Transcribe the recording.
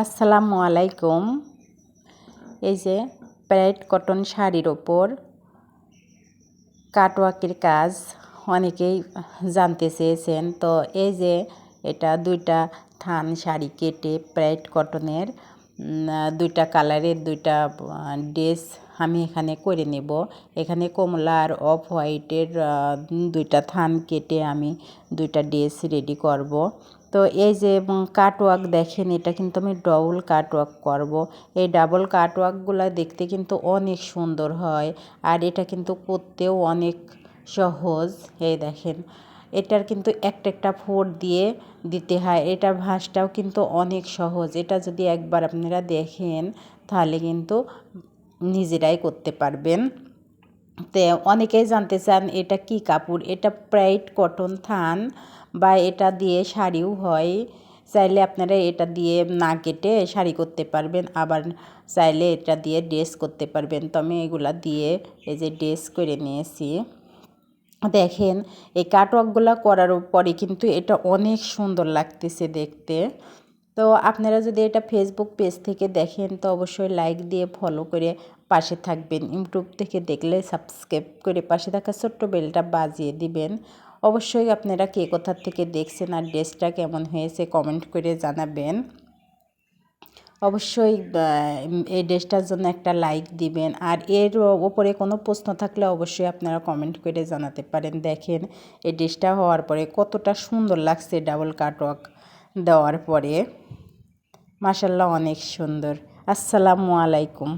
আসসালামু আলাইকুম। এই যে প্যারেড কটন শাড়ির ওপর কাটওয়ার্কের কাজ অনেকেই জানতে চেয়েছেন। তো এই যে এটা দুইটা থান শাড়ি কেটে প্যারেড কটনের দুইটা কালারের দুইটা ড্রেস আমি এখানে করে নেব। এখানে কমলা আর অফ হোয়াইটের দুইটা থান কেটে আমি দুইটা ড্রেস রেডি করব। তো এই যে কাটওয়ার্ক দেখেন, এটা কিন্তু আমি ডবল কাটওয়ার্ক করব। এই ডাবল কাটওয়ার্কগুলো দেখতে কিন্তু অনেক সুন্দর হয়, আর এটা কিন্তু করতেও অনেক সহজ। এই দেখেন এটার কিন্তু একটা একটা ফোর দিয়ে দিতে হয়। এটার ভাঁজটাও কিন্তু অনেক সহজ। এটা যদি একবার আপনারা দেখেন, তাহলে কিন্তু নিজেরাই করতে পারবেন। তে অনেকেই জানতে চান, এটা কি কাপড়? এটা প্রাইট কটন থান বা এটা দিয়ে শাড়িও হয়। চাইলে আপনারা এটা দিয়ে না কেটে শাড়ি করতে পারবেন, আবার চাইলে এটা দিয়ে ড্রেস করতে পারবেন। তো আমি এগুলা দিয়ে এই যে ড্রেস করে নিয়েছি। দেখেন, এই কাটওয়ার্কগুলো করার পরে কিন্তু এটা অনেক সুন্দর লাগতেছে দেখতে। তো আপনারা যদি এটা ফেসবুক পেজ থেকে দেখেন, তো অবশ্যই লাইক দিয়ে ফলো করে পাশে থাকবেন। ইউটিউব থেকে দেখলে সাবস্ক্রাইব করে পাশে থাকা ছোট্ট বেলটা বাজিয়ে দিবেন। অবশ্যই আপনারা কে কোথার থেকে দেখছেন আর ড্রেসটা কেমন হয়েছে কমেন্ট করে জানাবেন। অবশ্যই এই ড্রেসটার জন্য একটা লাইক দিবেন। আর এর ওপরে কোনো প্রশ্ন থাকলে অবশ্যই আপনারা কমেন্ট করে জানাতে পারেন। দেখেন, এই ড্রেসটা হওয়ার পরে কতটা সুন্দর লাগছে ডাবল কাটওয়ার্ক দেওয়ার পরে। মাসাল্লাহ অনেক সুন্দর। আসসালামু আলাইকুম।